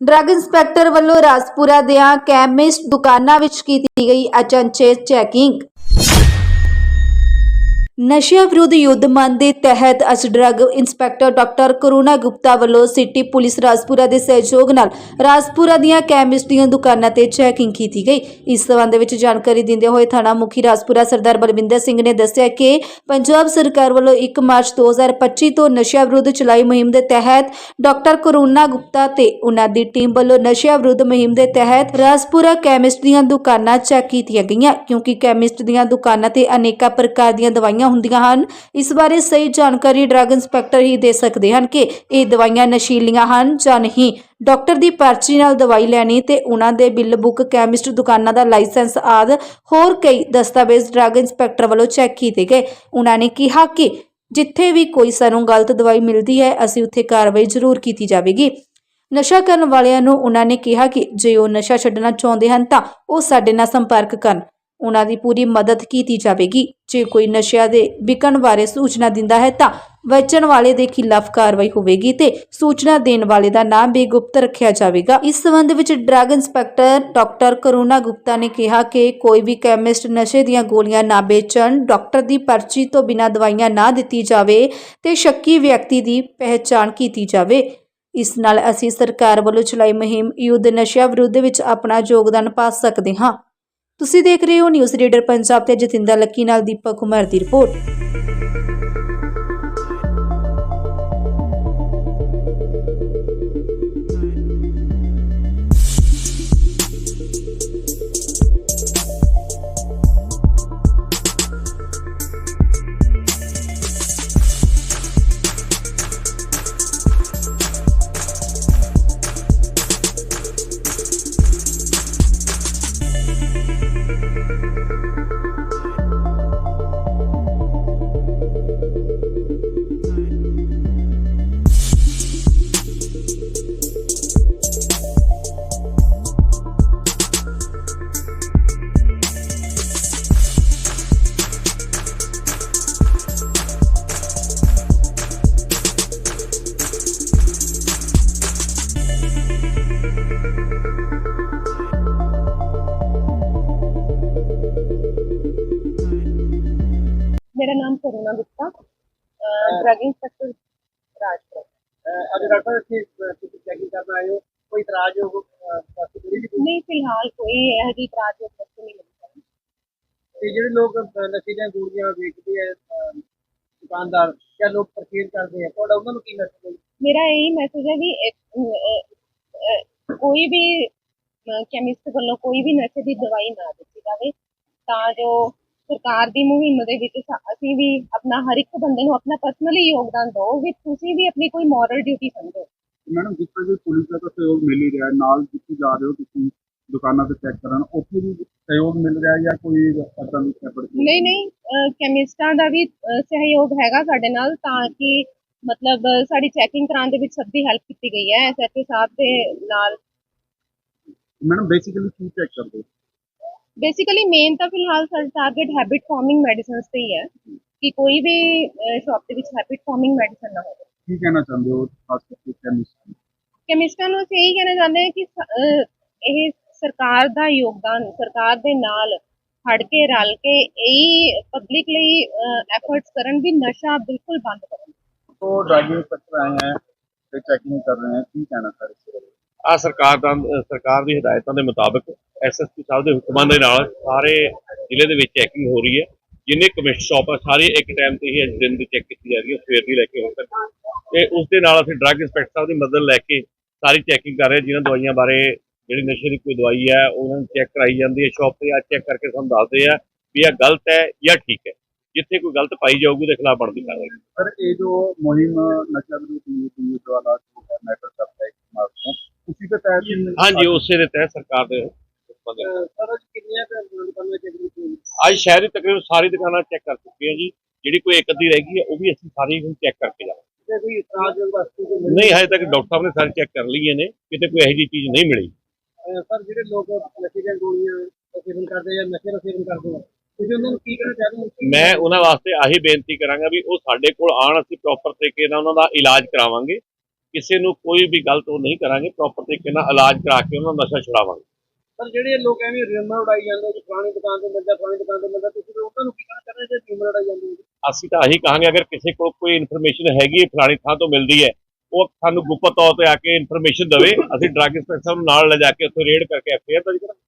Drug inspector ਵੱਲੋਂ ਰਾਜਪੁਰਾ ਦੀਆਂ chemist ਦੁਕਾਨਾਂ ਵਿੱਚ ਕੀਤੀ ਗਈ ਅਚਨਚੇਤ ਚੈਕਿੰਗ। ਨਸ਼ਿਆਂ ਵਿਰੁੱਧ ਯੁੱਧ ਮੰਨ ਦੇ ਤਹਿਤ ਅੱਜ drug inspector doctor Karuna Gupta ਵੱਲੋਂ ਸਿਟੀ ਪੁਲਿਸ ਰਾਜਪੁਰਾ ਦੇ ਸਹਿਯੋਗ ਨਾਲ ਰਾਜਪੁਰਾ ਦੀਆਂ ਕੈਮਿਸਟ ਦੀਆਂ ਦੁਕਾਨਾਂ ਤੇ ਚੈਕਿੰਗ ਕੀਤੀ ਗਈ। ਇਸ ਸੰਬੰਧ ਵਿੱਚ ਜਾਣਕਾਰੀ ਦਿੰਦੇ ਹੋਏ ਥਾਣਾ ਮੁਖੀ ਰਾਜਪੁਰਾ ਸਰਦਾਰ ਬਲਵਿੰਦਰ ਸਿੰਘ ਨੇ ਦੱਸਿਆ ਕਿ ਪੰਜਾਬ ਸਰਕਾਰ ਵੱਲੋਂ 1 ਮਾਰਚ 2025 ਤੋਂ ਨਸ਼ਿਆਂ ਵਿਰੁੱਧ ਚਲਾਈ ਮੁਹਿੰਮ ਦੇ ਤਹਿਤ ਡਾਕਟਰ ਕਰੁਣਾ ਗੁਪਤਾ ਤੇ ਉਹਨਾਂ ਦੀ ਟੀਮ ਵੱਲੋਂ ਨਸ਼ਿਆਂ ਵਿਰੁੱਧ ਮੁਹਿੰਮ ਦੇ ਤਹਿਤ ਰਾਜਪੁਰਾ ਕੈਮਿਸਟ ਦੀਆਂ ਦੁਕਾਨਾਂ ਚੈੱਕ ਕੀਤੀਆਂ ਗਈਆਂ, ਕਿਉਂਕਿ ਕੈਮਿਸਟ ਦੀਆਂ ਦੁਕਾਨਾਂ ਤੇ ਅਨੇਕਾਂ ਪ੍ਰਕਾਰ ਦੀਆਂ ਦਵਾਈਆਂ ਦਵਾਈਆਂ ਹੁੰਦੀਆਂ ਹਨ। ਇਸ ਬਾਰੇ ਸਹੀ ਜਾਣਕਾਰੀ ਡਰੱਗ ਇੰਸਪੈਕਟਰ ਹੀ ਦੇ ਸਕਦੇ ਹਨ ਕਿ ਇਹ ਦਵਾਈਆਂ ਨਸ਼ੀਲੀਆਂ ਹਨ ਜਾਂ ਨਹੀਂ। ਡਾਕਟਰ ਦੀ ਪਰਚੀ ਨਾਲ ਦਵਾਈ ਲੈਣੀ ਤੇ ਉਹਨਾਂ ਦੇ ਬਿੱਲ ਬੁੱਕ, ਕੈਮਿਸਟ, ਦੁਕਾਨਾਂ ਦਾ ਲਾਇਸੈਂਸ ਆਦ ਹੋਰ ਕਈ ਦਸਤਾਵੇਜ਼ ਡਰੱਗ ਇੰਸਪੈਕਟਰ ਵੱਲੋਂ ਚੈੱਕ ਕੀਤੇ ਗਏ। ਉਹਨਾਂ ਨੇ ਕਿਹਾ ਕਿ ਜਿੱਥੇ ਵੀ ਕੋਈ ਸਾਨੂੰ ਗਲਤ ਦਵਾਈ ਮਿਲਦੀ ਹੈ, ਅਸੀਂ ਉੱਥੇ ਕਾਰਵਾਈ ਜ਼ਰੂਰ ਕੀਤੀ ਜਾਵੇਗੀ। ਨਸ਼ਾ ਕਰਨ ਵਾਲਿਆਂ ਨੂੰ ਉਹਨਾਂ ਨੇ ਕਿਹਾ ਕਿ ਜੇ ਉਹ ਨਸ਼ਾ ਛੱਡਣਾ ਚਾਹੁੰਦੇ ਹਨ ਤਾਂ ਉਹ ਸਾਡੇ ਨਾਲ ਸੰਪਰਕ ਕਰਨ। ਉਹਨਾਂ ਦੀ ਪੂਰੀ ਮਦਦ ਕੀਤੀ ਜਾਵੇਗੀ। ਜੇ ਕੋਈ ਨਸ਼ਿਆਂ ਦੇ ਵਿਕਣ ਬਾਰੇ ਸੂਚਨਾ ਦਿੰਦਾ ਹੈ ਤਾਂ ਵੇਚਣ ਵਾਲੇ ਦੇ ਖਿਲਾਫ ਕਾਰਵਾਈ ਹੋਵੇਗੀ ਤੇ ਸੂਚਨਾ ਦੇਣ ਵਾਲੇ ਦਾ ਨਾਮ ਵੀ ਗੁਪਤ ਰੱਖਿਆ ਜਾਵੇਗਾ। ਇਸ ਸੰਬੰਧ ਵਿੱਚ drug inspector doctor Karuna Gupta ਨੇ ਕਿਹਾ ਕਿ ਕੋਈ ਵੀ ਕੈਮਿਸਟ ਨਸ਼ੇ ਦੀਆਂ ਗੋਲੀਆਂ ਨਾ ਵੇਚਣ, ਡਾਕਟਰ ਦੀ ਪਰਚੀ ਤੋਂ ਬਿਨਾਂ ਦਵਾਈਆਂ ਨਾ ਦਿੱਤੀ ਜਾਵੇ ਤੇ ਸ਼ੱਕੀ ਵਿਅਕਤੀ ਦੀ ਪਹਿਚਾਣ ਕੀਤੀ ਜਾਵੇ। ਇਸ ਨਾਲ ਅਸੀਂ ਸਰਕਾਰ ਵੱਲੋਂ ਚਲਾਈ ਮੁਹਿੰਮ ਯੁੱਧ ਨਸ਼ਿਆਂ ਵਿਰੁੱਧ ਵਿੱਚ ਆਪਣਾ ਯੋਗਦਾਨ ਪਾ ਸਕਦੇ ਹਾਂ। ਤੁਸੀਂ ਦੇਖ ਰਹੇ ਹੋ ਨਿਊਜ਼ ਰੀਡਰ ਪੰਜਾਬ ਤੇ ਜਤਿੰਦਰ ਲੱਕੀ ਨਾਲ ਦੀਪਕ ਕੁਮਾਰ ਦੀ report. Karuna Gupta drug inspector Rajpur ਅਗਰ ਡਾਕਟਰ ਤੁਸੀਂ ਚੈਕਿੰਗ ਕਰਨ ਆਏ ਹੋ? ਕੋਈ ਇਤਰਾਜ਼ ਹੋ ਨਹੀਂ ਫਿਲਹਾਲ ਕੋਈ ਇਹੋ ਜਿਹੀ ਇਤਰਾਜ਼ ਜਾਂ ਕੁਛ ਨਹੀਂ ਮਿਲੀ ਤੇ ਜਿਹੜੇ ਲੋਕ ਨਸ਼ੇ ਦੀਆਂ ਗੋਲੀਆਂ ਵੇਚਦੇ ਆ ਦੁਕਾਨਦਾਰ ਜਾਂ ਲੋਕ ਪਰਚੇਜ਼ ਕਰਦੇ ਆ ਤੁਹਾਡਾ ਉਹਨਾਂ ਨੂੰ ਕੀ ਮੈਸੇਜ ਹੈ? ਮੇਰਾ ਇਹੀ ਮੈਸੇਜ ਹੈ ਵੀ ਕੋਈ ਵੀ ਕੈਮਿਸਟ ਵੱਲੋਂ ਕੋਈ ਵੀ ਨਸ਼ੇ ਦੀ ਦਵਾਈ ਨਾ ਦਿੱਤੀ ਜਾਵੇ ਤਾਂ ਜੋ ਸਰਕਾਰ ਦੀ ਮੁਹਿੰਮ ਦੇ ਵਿੱਚ ਸਾ- ਅਸੀਂ ਵੀ ਆਪਣਾ ਹਰ ਇੱਕ ਬੰਦੇ ਨੂੰ ਆਪਣਾ ਪਰਸਨਲੀ ਯੋਗਦਾਨ ਦਿਓ ਵੀ ਤੁਸੀਂ ਵੀ ਆਪਣੀ ਕੋਈ ਮੋਰਲ ਡਿਊਟੀ ਸਮਝੋ। ਮੈਡਮ ਜਿਸ ਤਰ੍ਹਾਂ ਕਿ ਪੁਲਿਸ ਦਾ ਤਾਂ ਸਹਿਯੋਗ ਮਿਲ ਹੀ ਰਿਹਾ ਹੈ, ਨਾਲ ਜਿੱਥੇ ਜਾ ਰਹੇ ਹੋ ਤੁਸੀਂ ਦੁਕਾਨਾਂ ਤੇ ਚੈੱਕ ਕਰਨ ਉੱਥੇ ਵੀ ਸਹਿਯੋਗ ਮਿਲ ਰਿਹਾ ਜਾਂ ਕੋਈ ਏਦਾਂ ਦੀ ਐਫਰਟ ਨਹੀਂ ਨਹੀਂ ਕੈਮਿਸਟਾਂ ਦਾ ਵੀ ਅਹ, ਸਹਿਯੋਗ ਹੈਗਾ ਸਾਡੇ ਨਾਲ ਤਾਂ ਕਿ ਮਤਲਬ ਅਹ, ਸਾਡੀ ਚੈਕਿੰਗ ਕਰਾਉਣ ਦੇ ਵਿੱਚ ਸਭ ਦੀ ਹੈਲਪ ਕੀਤੀ ਗਈ ਹੈ ਐਸਐਚਓ ਸਾਹਿਬ ਦੇ ਨਾਲ। ਮੈਡਮ ਬੇਸਿਕਲੀ ਕੀ ਚੈੱਕ ਕਰਦੇ ਹੋ? ਬੇਸਿਕਲੀ ਮੇਨ ਤਾਂ ਫਿਲਹਾਲ ਸਾਡਾ ਟਾਰਗੇਟ ਹੈਬਿਟ ਫਾਰਮਿੰਗ ਮੈਡੀਸਿਨਸ ਤੇ ਹੀ ਹੈ ਕਿ ਕੋਈ ਵੀ ਸ਼ਾਪ ਦੇ ਵਿੱਚ ਹੈਬਿਟ ਫਾਰਮਿੰਗ ਮੈਡੀਸਨ ਨਾ ਹੋਵੇ। ਕੀ ਕਹਿਣਾ ਚਾਹੁੰਦੇ ਹੋ ਖਾਸ ਕਰਕੇ ਕੈਮਿਸਟ ਕੈਮਿਸਟਾਂ ਨੂੰ ਅਸੀਂ ਇਹੀ ਕਹਿਣਾ ਚਾਹੁੰਦੇ ਹਾਂ ਕਿ ਸ- ਅਹ, ਇਹ ਸਰਕਾਰ ਦਾ ਯੋਗਦਾਨ ਸਰਕਾਰ ਦੇ ਨਾਲ ਖੜ ਕੇ ਰਲ ਕੇ ਇਹੀ ਪਬਲਿਕ ਲਈ ਐਫਰਟਸ ਕਰਨ ਵੀ ਨਸ਼ਾ ਬਿਲਕੁਲ ਬੰਦ ਕਰਨ। ਤੋਂ ਡਰੱਗ ਇੰਸਪੈਕਟਰ ਆਏ हैं ਤੇ ਚੈਕਿੰਗ ਕਰ ਰਹੇ हैं ਕੀ ਕਹਿਣਾ ਸਰ ਇਸ ਬਾਰੇ? ਆ ਸਰਕਾਰ ਦਾ ਸਰਕਾਰ ਦੀ ਹਦਾਇਤਾਂ ਦੇ ਮੁਤਾਬਕ ਐਸਐਸਪੀ ਸਾਹਿਬ ਦੇ ਹੁਕਮਾਂ ਦੇ ਨਾਲ ਸਾਰੇ ਜ਼ਿਲ੍ਹੇ ਦੇ ਵਿੱਚ ਚੈਕਿੰਗ ਹੋ ਰਹੀ ਹੈ। ਜਿੰਨੇ ਕਮਿਸ਼ਨ ਸ਼ਾਪ ਆ ਸਾਰੇ ਇੱਕ ਟਾਈਮ ਤੇ ਹੀ ਅੱਜ ਦਿਨ ਦੀ ਚੈੱਕ ਕੀਤੀ ਜਾ ਰਹੀ ਹੈ ਸਵੇਰ ਦੀ ਲੈ ਕੇ ਹੁਣ ਤੱਕ। ਤੇ ਉਸ ਦੇ ਨਾਲ ਅਸੀਂ ਡਰੱਗ ਇੰਸਪੈਕਟਰ ਸਾਹਿਬ ਦੀ ਮਦਦ ਲੈ ਕੇ ਸਾਰੀ ਚੈਕਿੰਗ ਕਰ ਰਹੇ ਜਿਨ੍ਹਾਂ ਦਵਾਈਆਂ ਬਾਰੇ ਜਿਹੜੀ ਨਸ਼ੇ ਦੀ ਕੋਈ ਦਵਾਈ ਹੈ ਉਹਨਾਂ ਨੂੰ ਚੈੱਕ ਕਰਾਈ ਜਾਂਦੀ ਹੈ ਸ਼ਾਪ ਤੇ ਆ ਚੈੱਕ ਕਰਕੇ ਸਾਨੂੰ ਦੱਸਦੇ ਆ ਵੀ ਇਹ ਗਲਤ ਹੈ ਜਾਂ ਠੀਕ ਹੈ। ਜਿੱਥੇ ਕੋਈ ਗਲਤ ਪਾਈ ਜਾਊਗੀ ਉਹਦੇ ਖਿਲਾਫ ਬਣਦੀ ਕਾਰਵਾਈ। ਸਰ ਇਹ ਜੋ ਮੁਹਿੰਮ ਨਸ਼ਾ ਵਿਰੋਧੀ ਜੋ ਹੈ ਮੈਟਰ ਕਰਦਾ ਹੈ ਮਾਰਚ ਤੋਂ ਉਸੇ ਦੇ ਤਹਿਤ ਹਾਂਜੀ ਉਸੇ ਦੇ ਤਹਿਤ ਸਰਕਾਰ ਦੇ ਦੇ ਅੱਜ ਸ਼ਹਿਰ ਦੀ ਤਕਰੀਬਨ ਸਾਰੀ ਦੁਕਾਨਾਂ ਚੈੱਕ ਕਰ ਚੁੱਕੇ ਹਾਂ ਜੀ। ਜਿਹੜੀ ਕੋਈ ਇੱਕ ਅੱਧੀ ਰਹਿ ਗਈ ਹੈ ਉਹ ਵੀ ਅਸੀਂ ਸਾਰੀ ਹੁਣ ਚੈੱਕ ਕਰਕੇ ਜਾਵਾਂਗੇ। ਨਹੀਂ ਹਜੇ ਤੱਕ ਡਾਕਟਰ ਸਾਹਿਬ ਨੇ ਸਾਰੀ ਚੈੱਕ ਕਰ ਲਈਆਂ ਨੇ। ਕਿਤੇ ਕੋਈ ਇਹੋ ਜਿਹੀ ਚੀਜ਼ ਨਹੀਂ ਮਿਲੀ। ਅਹ, ਸਰ ਜਿਹੜੇ ਲੋਕ ਨਸ਼ੇ ਦੀਆਂ ਗੋਲੀਆਂ ਦਾ ਸੇਵਨ ਕਰਦੇ ਆ ਜਾਂ ਨਸ਼ੇ ਦਾ ਸੇਵਨ ਕਰਦੇ ਆ ਤੁਸੀਂ ਉਹਨਾਂ ਨੂੰ ਕੀ ਕਹਿਣਾ ਚਾਹੁੰਦੇ ਹੋ ਮੈਂ ਉਹਨਾਂ ਵਾਸਤੇ ਆਹੀ ਬੇਨਤੀ ਕਰਾਂਗਾ ਵੀ ਉਹ ਸਾਡੇ ਕੋਲ ਆਣ ਅਸੀਂ ਪ੍ਰੋਪਰ ਤਰੀਕੇ ਨਾਲ ਉਹਨਾਂ ਦਾ ਇਲਾਜ ਕਰਾਵਾਂਗੇ। ਕਿਸੇ ਨੂੰ ਕੋਈ ਵੀ ਗਲਤ ਉਹ ਨਹੀਂ ਕਰਾਂਗੇ ਪ੍ਰੋਪਰ ਤਰੀਕੇ ਨਾਲ ਇਲਾਜ ਕਰਾ ਕੇ ਉਹਨਾਂ ਦਾ ਨਸ਼ਾ ਛੁਡਾਵਾਂਗੇ। ਪਰ ਜਿਹੜੇ ਲੋਕ ਐਵੇਂ ਰਿਮਰ ਉਡਾਈ ਜਾਂਦੇ ਕਿ ਫਲਾਣੀ ਦੁਕਾਨ ਤੇ ਮਿਲਦਾ, ਫਲਾਣੀ ਦੁਕਾਨ ਤੇ ਮਿਲਦਾ, ਤੁਸੀਂ ਉਹਨਾਂ ਨੂੰ ਕੀ ਕਹਿਣਾ ਚਾਹੁੰਦੇ ਜੇ ਰਿਮਰ ਉਡਾਈ ਜਾਂਦੇ ਅਸੀਂ ਤਾਂ ਇਹੀ ਕਹਾਂਗੇ, ਅਗਰ ਕਿਸੇ ਕੋਲ ਕੋਈ ਇਨਫੋਰਮੇਸ਼ਨ ਹੈਗੀ ਹੈ, ਫਲਾਣੀ ਥਾਂ ਤੋਂ ਮਿਲਦੀ ਹੈ, ਉਹ ਸਾਨੂੰ ਗੁਪਤ ਤੌਰ ਤੇ ਆ ਕੇ ਇਨਫੋਰਮੇਸ਼ਨ ਦੇਵੇ। ਅਸੀਂ ਡਰੱਗ ਇੰਸਪੈਕਟਰ ਨੂੰ ਨਾਲ ਲੈ ਜਾ ਕੇ ਉੱਥੇ ਰੇਡ ਕਰਕੇ ਐਫਆਈਆਰ ਦਰਜ ਕਰਾਂਗੇ।